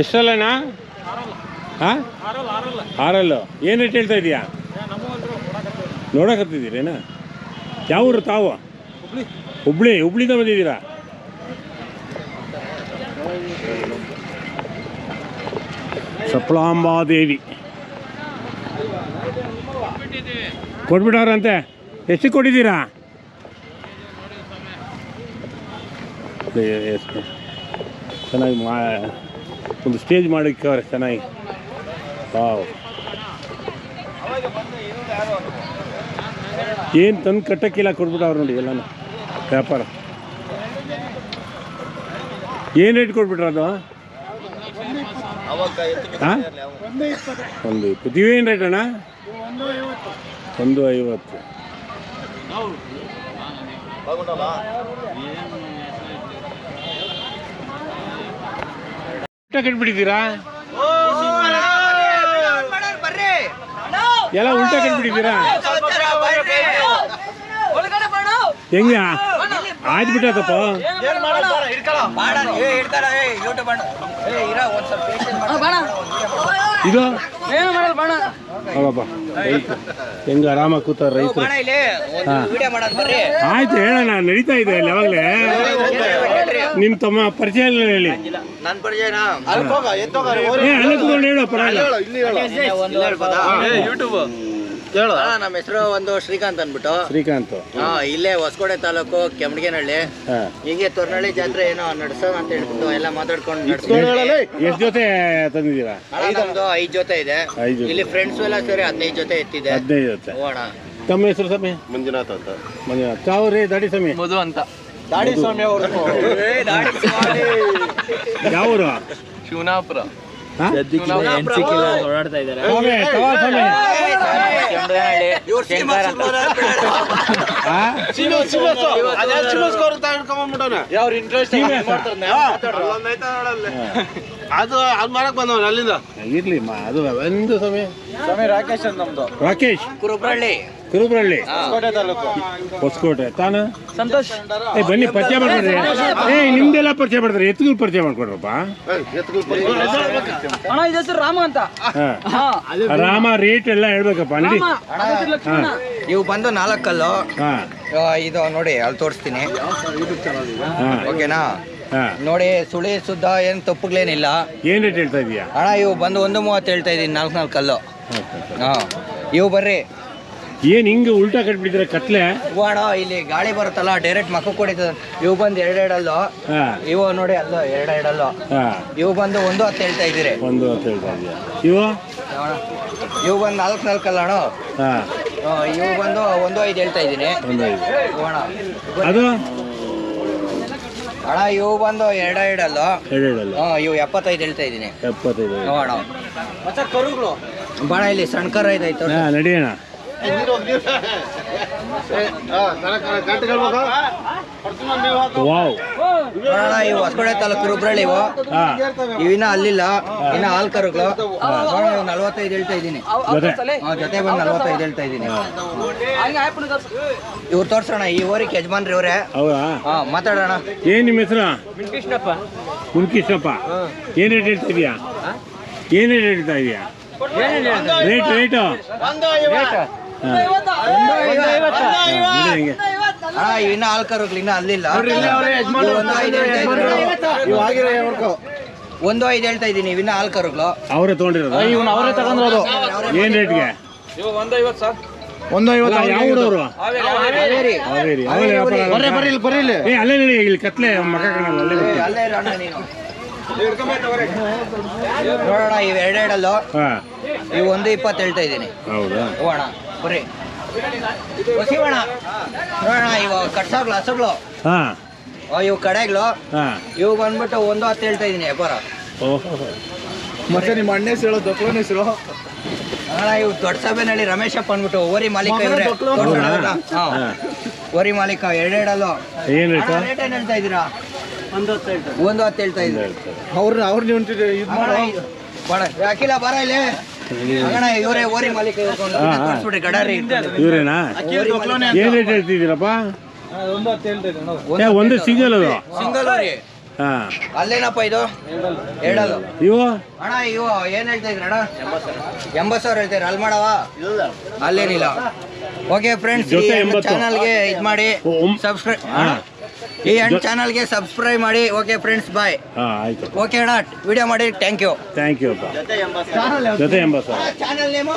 ಎಷ್ಟಲ್ಲಣ್ಣ ಹಾಂ ಆರಲ್ಲು. ಏನು ರೇಟ್ ಹೇಳ್ತಾ ಇದೀಯಾ? ನೋಡಕತ್ತಿದ್ದೀರೇನ? ಯಾವ ಊರು ತಾವು? ಹುಬ್ಳಿ. ಹುಬ್ಳಿಯಿಂದ ಬಂದಿದ್ದೀರಾ? ಸಪ್ಲಾಂಬಾದೇವಿ ಕೊಟ್ಬಿಟ್ಟವ್ರಂತೆ ಎಷ್ಟು ಕೊಟ್ಟಿದ್ದೀರಾ? ಚೆನ್ನಾಗಿ ಮಾ, ಒಂದು ಸ್ಟೇಜ್ ಮಾಡಿಕ್ಕವ್ರೆ ಚೆನ್ನಾಗಿ. ವಾವ್. ಏನು ತಂದು ಕಟ್ಟಕ್ಕಿಲ್ಲ ಕೊಟ್ಬಿಟ್ಟವ್ರು ನೋಡಿ ಎಲ್ಲನೂ, ವ್ಯಾಪಾರ. ಏನು ರೇಟ್ ಕೊಟ್ಬಿಟ್ರ ಅದು? ಹಾಂ ಒಂದು ಇಪ್ಪತ್ತು. ಇವೇನು ರೇಟ್ ಅಣ್ಣ? ಒಂದು ಐವತ್ತು. ಕಟ್ಬಿಟ್ಟಿದ್ದೀರಾ? ಎಲ್ಲ ಉಲ್ಟಾ ಕಟ್ಬಿಟ್ಟಿದ್ದೀರಾ? ಹೆಂಗ ಆಯ್ತು ಬಿಟ್ಟದಪ್ಪ ಇದು? ರೈತ. ಹೆಂಗ ಆರಾಮಾಗಿ ಕೂತಾರ ರೈತರು? ಆಯ್ತು ಹೇಳೋಣ ನಡೀತಾ ಇದೆ ಅಲ್ಲಿ ಯಾವಾಗಲೇ. ನಿಮ್ಮ ತಮ್ಮ ಪರಿಚಯ ಇಲ್ಲ ಹೇಳಿ. ಏ ಅಲ್ಲೇ ಕೂತ್ಕೊಂಡು ಹೇಳು. ನಮ್ಮ ಹೆಸರು ಒಂದು ಶ್ರೀಕಾಂತ್ ಅಂದ್ಬಿಟ್ಟು. ಶ್ರೀಕಾಂತ್. ಹಾ ಇಲ್ಲೇ ಹೊಸಕೋಟೆ ತಾಲೂಕು ಕೆಮ್ಮಡಿಗೇನಳ್ಳಿ ಹೀಗೆ ತೊರ್ನಳ್ಳಿ ಜಾತ್ರೆ ಏನೋ ನಡ್ಸೋದ್ ಅಂತ ಹೇಳ್ಬಿಟ್ಟು ಎಲ್ಲ ಮಾತಾಡ್ಕೊಂಡು ಎಷ್ಟು ಜೊತೆ ತಂದಿದ್ದೀರಾ? ಅಣ್ಣ, ನಮ್ದು ಐದ್ ಜೊತೆ ಇದೆ. ಇಲ್ಲಿ ಫ್ರೆಂಡ್ಸ್ ಎಲ್ಲ ಸೇರಿ ಹದಿನೈದು ಜೊತೆ ಎತ್ತಿದೆ. ಹದಿನೈದು ಜೊತೆ. ಹೋಗೋಣ ತಮ್ಮ ಹೆಸರು ಸಮಯ ಮಂಜುನಾಥ್ ಅಂತ. ಮಂಜುನಾಥ್. ತಾವು ರೀ ದಾಡಿ ಸ್ವಾಮಿ. ಮಧು ಅಂತ. ದಾಡಿ ಸ್ವಾಮಿ ಅವರು. ಶಿವನಾಪುರ. ಓಡಾಡ್ತಾ ಇದ್ದಾರೆ ಅದು ಅದ್ ಮಾಡಕ್ ಬಂದವನ್ ಅಲ್ಲಿಂದ ಇರ್ಲಿ ಮಾ ಅದು ಒಂದು ಸಮಯ. ಸ್ವಾಮಿ ರಾಕೇಶ್ ಅಂತ ನಮ್ದು. ರಾಕೇಶ್? ಕುರುಬ್ರಳ್ಳಿ ಕುರುಬ್ರಳ್ಳಿ ಕೋಟೆ ತಾಲೂಕು. ಹೊಸಕೋಟೆ. ತಾನ? ಸಂತೋಷ್. ಏ ಬನ್ನಿ ಪರಿಚಯ ಮಾಡ್ಕೊಡ್ರಿ. ಏ ನಿಮ್ದೆಲ್ಲ ಪರಿಚಯ ಮಾಡಿದ್ರೆ ಎತ್ತುಗಳು ಪರಿಚಯ ಮಾಡ್ಕೊಡ್ರಪ್ಪ. ಅಣ್ಣ ಇದು ಹೆಸರು ರಾಮ ಅಂತ. ಹಾಂ. ರಾಮ ರೇಟ್ ಎಲ್ಲ ಹೇಳ್ಬೇಕಪ್ಪ ಹಾಂ. ಇವು ಬಂದು ನಾಲ್ಕಲ್ಲು ಇದು ನೋಡಿ ಅಲ್ಲಿ ತೋರಿಸ್ತೀನಿ. ಹಾಂ. ಓಕೆನಾ? ನೋಡಿ ಸುಳಿ ಸುದ್ದ ಏನು ತಪ್ಪುಗಳೇನಿಲ್ಲ. ಏನು ರೇಟ್ ಹೇಳ್ತಾ ಇದೀಯ? ಅಣ್ಣ ಇವು ಬಂದು ಒಂದು ಮೂವತ್ತು ಹೇಳ್ತಾ ಇದೀನಿ ನಾಲ್ಕು ನಾಲ್ಕು ಕಲ್ಲು. ಹಾಂ. ಇವು ಬರ್ರಿ. ಏನು ಹಿಂಗೆ ಉಲ್ಟಾ ಕಟ್ಬಿಟ್ಟಿದ್ರೆ ಕತ್ಲೆ? ಇವು ಅಣ್ಣ ಇಲ್ಲಿ ಗಾಳಿ ಬರುತ್ತಲ್ಲ ಡೈರೆಕ್ಟ್ ಮಕ್ಕ ಕೊಡಿತದೆ. ಇವು ಬಂದು ಎರಡು ಎರಡಲ್ಲು ಹಾಂ. ಇವು ನೋಡಿ ಅಲ್ಲೋ ಎರಡು ಎರಡಲ್ಲು ಹಾಂ. ಇವು ಬಂದು ಒಂದು ಹತ್ತು ಹೇಳ್ತಾ ಇದ್ದೀರಿ. ಒಂದು ಅಂತ ಹೇಳ್ತಾ ಇದೀಯಾ? ಇವು? ಅಣ್ಣ ಇವು ಬಂದು ನಾಲ್ಕು ನಾಲ್ಕಲ್ಲ ಅಣ್ಣ. ಹಾಂ. ಇವು ಬಂದು ಒಂದು ಐದು ಹೇಳ್ತಾ ಇದ್ದೀನಿ. ಒಂದು ಐದು. ಅಣ್ಣ. ಅದು? ಅಣ್ಣ ಇವು ಬಂದು ಎರಡ ಎರಡಲ್ಲು? ಎರಡು ಇಡಲ್ಲ ಹಾಂ ಇವು ಎಪ್ಪತ್ತೈದು ಹೇಳ್ತಾ ಇದ್ದೀನಿ. ಎಪ್ಪತ್ತೈದು ಕರುಗಳು? ಬಾಣ ಇಲ್ಲಿ ಸಣ್ಣ ಕರ ಇದೈತೆ ಹಾಂ ನಡಿಯೋಣ. ವಾವ್. ನೋಡೋಣ ಇವು ಹೊಸಕೋಟೆ ತಾಲೂಕು ರುಬ್ರಳ್ಳಿ ಇವು. ಹಾಂ. ಇವಿನ ಅಲ್ಲಿಲ್ಲ ಇನ್ನ ಹಾಲ್ ಕರುಗಳು ನಲ್ವತ್ತೈದು ಹೇಳ್ತಾ ಇದ್ದೀನಿ. ಜೊತೆ. ಬಂದು ನಲ್ವತ್ತೈದು ಹೇಳ್ತಾ ಇದ್ದೀನಿ. ಇವ್ರು ತೋರ್ಸೋಣ ಈ ಊರಿಗೆ ಯಜಮಾನ್ರಿ ಇವ್ರೆ. ಹೌದಾ? ಹಾ ಮಾತಾಡೋಣ. ಏನು ನಿಮ್ಮ ಹೆಸರು? ಮುನ್ಕೃಷ್ಣಪ್ಪ. ಏನು ರೇಟ್ ಹೇಳ್ತಾ ಇದೀಯಾ? ಏನು ರೇಟ್ ಹೇಳ್ತಾ ಇದೀಯಾ? ರೇಟ್ ರೇಟ್ ಇನ್ನ ಹೋಗ್ಲಿ ಇನ್ನ ಅಲ್ಲಿಲ್ಲ ಒಂದು ಐದು ಹೇಳ್ತಾ. ಒಂದು ಇದ್ದೀನಿ ಇವಿನ್ನ ಹಾಲ್ ಕರುಗಳು ಅವರೇ ತಗೊಂಡಿರೋದು ಅವರೇ ತಗೊಂಡಿರೋದು ಏನ್ ರೇಟ್ಗೆ ಒಂದು ಅಲ್ಲ? ಬರ್ರಿ ಬರ್ರಿ ಇಲ್ಲಿ ಇವ್ ಒಂದು ಇಪ್ಪತ್ತು ಹೇಳ್ತಾ ಇದ್ದೀನಿ ಹೋಗೋಣ ಬರ್ರಿ ಬಸಿವಣ ನೋಡೋಣ ಇವ ಕಟ್ಸಾಗ್ಲು ಹಸಗ್ಲು ಹಾಂ. ಇವು ಕಡೆಗ್ಲು? ಹಾಂ. ಇವು ಬಂದ್ಬಿಟ್ಟು ಒಂದು ಹತ್ತು ಹೇಳ್ತಾ ಇದ್ದೀನಿ ವ್ಯಾಪಾರ ಓಹೋ. ಮತ್ತೆ ನಿಮ್ಮ ಅಣ್ಣ ಹೆಸರು ಹೇಳೋ ದೊಡ್ಡ ಹೆಸರು ಅಣ್ಣ ಇವು ದೊಡ್ಡ ಸಭೆನಲ್ಲಿ ರಮೇಶಪ್ಪ ಅಂದ್ಬಿಟ್ಟು ಓರಿ ಮಾಲೀಕ ಇವ್ರೆ. ಹೌದಾ? ಹಾ. ಹಾಂ. ಓರಿ ಮಾಲೀಕ ಎರಡೆರಡಲ್ಲು? ಏನು ರೇಟು ರೇಟ್ ಏನು ಹೇಳ್ತಾ ಇದ್ದೀರಾ? ಒಂದು ಹತ್ತು ಹೇಳ್ತಾ ಇದ್ದೀರಿ ಅವ್ರನ್ನ ಅವ್ರು ನೀವು ಇದು ಬಡ ಅಖಿಲ ಬರ ಇಲ್ಲಿ. ಇವರೇನಾ? ಏನು ರೇಟ್ ಹೇಳ್ತಿದ್ದೀರಪ್ಪ? ಒಂದು ಸಿಂಗಲ್ ಅದು. ಹಾಂ. ಅಲ್ಲೇನಪ್ಪ ಇದು? ಎರಡಲ್ಲ. ಇವು? ಅಣ್ಣ ಇವು ಏನ್ ಹೇಳ್ತಾ ಇದ್ರಿ ಅಣ್ಣ ಎಂಬತ್ತು ಸಾವಿರ ಹೇಳ್ತೀರ ಅಲ್ಲಿ ಮಾಡವ? ಅಲ್ಲೇನಿಲ್ಲ. Okay friends. ಚಾನಲ್ಗೆ ಇದು ಮಾಡಿ. ಸಬ್ಸ್ಕ್ರೈಬ್ ಈ ಎಂಡ್ ಚಾನಲ್ಗೆ ಸಬ್ಸ್ಕ್ರೈಬ್ ಮಾಡಿ. ಓಕೆ ಫ್ರೆಂಡ್ಸ್ ಬಾಯ್ ಹಾಂ ಆಯಿತು. Okay dot. ವಿಡಿಯೋ ಮಾಡಿ. ಥ್ಯಾಂಕ್ ಯು ಥ್ಯಾಂಕ್ ಯು ಅಪ್ಪ. ಜೊತೆ ಸಾವಿರ ಚಾನಲ್ ನೇಮು?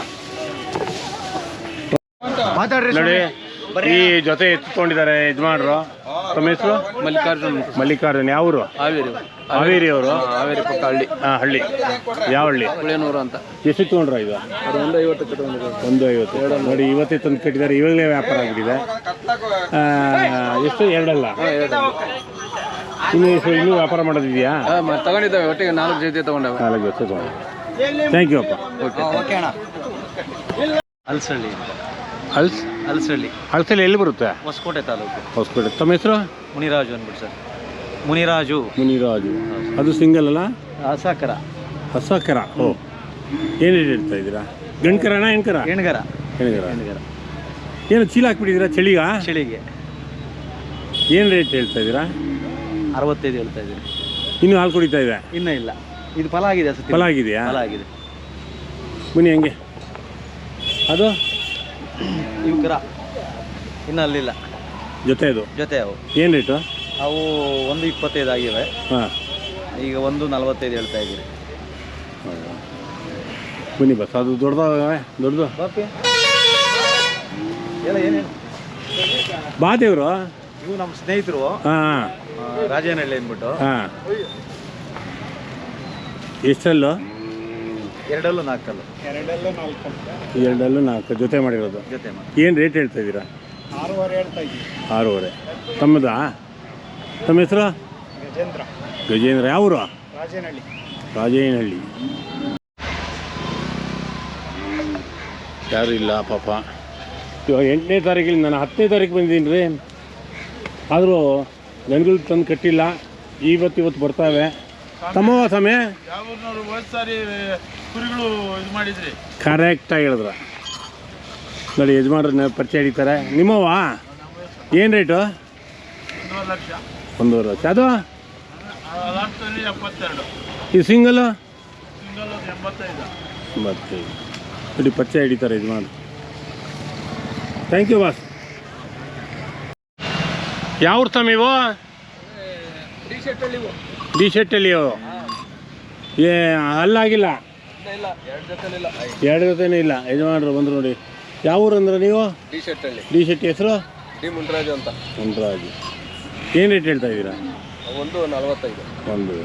ಮಾತಾಡ್ರಿ ನೋಡಿ ಈ ಜೊತೆ ಎತ್ಕೊಂಡಿದ್ದಾರೆ ಯಜಮಾನ್ರು. ತಮ್ಮ ಹೆಸರು? ಮಲ್ಲಿಕಾರ್ಜುನ್ ಮಲ್ಲಿಕಾರ್ಜುನ್ ಯಾವ ಊರು ಹಾವೇರಿ. ಹಾವೇರಿ ಅವರು? ಹಾವೇರಿ. ಪಕ್ಕ ಹಳ್ಳಿ. ಹಾಂ ಹಳ್ಳಿ. ಯಾವ ಹಳ್ಳಿ? ಹುಳಿಯನೂರು ಅಂತ. ಎಷ್ಟು ತೊಗೊಂಡ್ರ ಇದು? ಅದು ಒಂದು ಐವತ್ತು ಒಂದು ಐವತ್ತು ನೋಡಿ ಇವತ್ತೇ ತಂದು ಕಟ್ಟಿದ್ದಾರೆ. ಇವಾಗಲೇ ವ್ಯಾಪಾರ ಆಗಿದೆ ಎಷ್ಟು? ಎರಡಲ್ಲ? ಇನ್ನು ಇನ್ನೂ ವ್ಯಾಪಾರ ಮಾಡೋದಿದೆಯಾ? ತಗೊಂಡಿದ್ದಾವೆ. ಒಟ್ಟಿಗೆ ನಾಲ್ಕು ಜೊತೆ ತಗೊಂಡಾವೆ. ನಾಲ್ಕು ಜೊತೆ ತಗೊಂಡು ಥ್ಯಾಂಕ್ ಯು ಅಪ್ಪ. ಓಕೆ ಅಣ್ಣ. ಅಲ್ಸಳ್ಳಿ. ಅಲ್ಸ್? ಅಲ್ಸಳ್ಳಿ ಅಲ್ಸಲ್ಲಿ ಎಲ್ಲಿ ಬರುತ್ತೆ? ಹೊಸಕೋಟೆ ತಾಲೂಕು. ಹೊಸಕೋಟೆ. ತಮ್ಮ ಹೆಸರು? ಮುನಿರಾಜು ಅಂದ್ಬಿಟ್ಟು ಸರ್. ಮುನಿರಾಜು. ಮುನಿರಾಜು. ಅದು ಸಿಂಗಲ್ ಅಲ್ಲ? ಹಸಕರ ಓ. ಏನು ಹೇಳ್ತಾ ಇದ್ದೀರಾ? ಗಂಡ್ಕರಣ ಹೆಣ್ಕರ? ಎಣ್ಗರ ಹೆಣ್ಗರ. ಎಣ್ಗರ ಏನು ಚೀಲ ಹಾಕ್ಬಿಟ್ಟಿದ್ದೀರಾ? ಚಳಿಗ? ಚಳಿಗೆ. ಏನು ರೇಟ್ ಹೇಳ್ತಾ ಇದ್ದೀರಾ? ಅರವತ್ತೈದು ಹೇಳ್ತಾ ಇದ್ದೀರಿ ಇನ್ನೂ ಹಾಲು ಕುಡಿತಾ ಇದೆ? ಇನ್ನೂ ಇಲ್ಲ. ಇದು ಫಲ ಆಗಿದೆ ಸತಿ ಫಲ ಆಗಿದೆಯಾ? ಫಲ ಆಗಿದೆ. ಬನ್ನಿ ಹಂಗೆ. ಅದು? ಇವು ಇನ್ನ ಅಲ್ಲಿಲ್ಲ. ಜೊತೆ ಅದು ಜೊತೆ ಅವು. ಏನು ರೇಟು? ಅವು ಒಂದು ಇಪ್ಪತ್ತೈದು ಆಗಿವೆ. ಹಾಂ. ಈಗ ಒಂದು ನಲವತ್ತೈದು ಹೇಳ್ತಾ ಇದ್ದೀರಿ. ಬನ್ನಿ ಬಸ್ ಅದು ದೊಡ್ಡದಾಗವೆ ದೊಡ್ಡದು. ಎಲ್ಲ ಏನೇನು ಬಾ ದೇವ್ರು. ಇವು ನಮ್ಮ ಸ್ನೇಹಿತರು. ಹಾಂ ರಾಜೇನಹಳ್ಳಿ ಅಂದ್ಬಿಟ್ಟು. ಹಾಂ. ಎಷ್ಟಲ್ಲು? ಎರಡಲ್ಲೂ ನಾಲ್ಕಲ್ಲು? ಎರಡಲ್ಲೂ ನಾಲ್ಕು. ಜೊತೆ ಮಾಡಿರೋದು. ಜೊತೆ ಮಾಡಿ. ಏನು ರೇಟ್ ಹೇಳ್ತಾ ಇದ್ದೀರಾ? ಆರೂವರೆ ತಮ್ಮದಾ? ತಮ್ಮ ಹೆಸರು? ಗಜೇಂದ್ರ. ಯಾವೂರು ರಾಜೇನಹಳ್ಳಿ. ಯಾರು ಇಲ್ಲ ಪಾಪ. ಇವಾಗ ಎಂಟನೇ ತಾರೀಕಿಗೆ ನಾನು ಹತ್ತನೇ ತಾರೀಕು ಬಂದಿದ್ದೀನಿ ರೀ. ಆದರೂ ಗಂಗಳು ತಂದು ಕಟ್ಟಿಲ್ಲ. ಇವತ್ತು ಇವತ್ತು ಬರ್ತಾವೆ. ತಮ್ಮವ ಸಮಯ ಕುರಿಗಳು ಇದು ಮಾಡಿದ್ರಿ? ಕರೆಕ್ಟಾಗಿ ಹೇಳಿದ್ರ. ನೋಡಿ ಯಜಮಾನ್ರನ್ನ ಪರಿಚಯ ಹಿಡಿತಾರೆ. ನಿಮ್ಮವ ಏನು ರೇಟು ಒಂದೂವರೆ ಲಕ್ಷ. ಒಂದೂವರೆ ಲಕ್ಷ. ಅದು? ಎಪ್ಪತ್ತೆರಡು. ಈ ಸಿಂಗಲು ಸಿಂಗಲ್ ಒಂದು ಎಂಬತ್ತೈದು. ಎಂಬತ್ತೈದು. ನೋಡಿ ಪರಿಚಯ ಹಿಡಿತಾರೆ ಯಜಮಾನ್ ಥ್ಯಾಂಕ್ ಯು ಬಾಸ್ ಯಾವ ತಮ್ಮ ಇವು. ಡಿ ಶರ್ಟಲ್ಲಿ ಅಲ್ಲಿ ಏ ಅಲ್ಲಾಗಿಲ್ಲ. ಎರಡು ಜೊತೆನೇ ಇಲ್ಲ. ಯಜಮಾನ್ರು ಬಂದರು ನೋಡಿ. ಯಾವ ಊರು ಅಂದ್ರೆ ನೀವು? ಡಿ ಶರ್ಟ್ ಹಳ್ಳಿ ಡಿ ಶರ್ಟ್ ಹೆಸರು? ಡಿ ಮುನ್ರಾಜು ಅಂತ. ಮುನ್ರಾಜು. ಏನು ರೇಟ್ ಹೇಳ್ತಾ ಇದ್ದೀರಾ? ಒಂದು ನಲವತ್ತೈದು. ಒಂದು.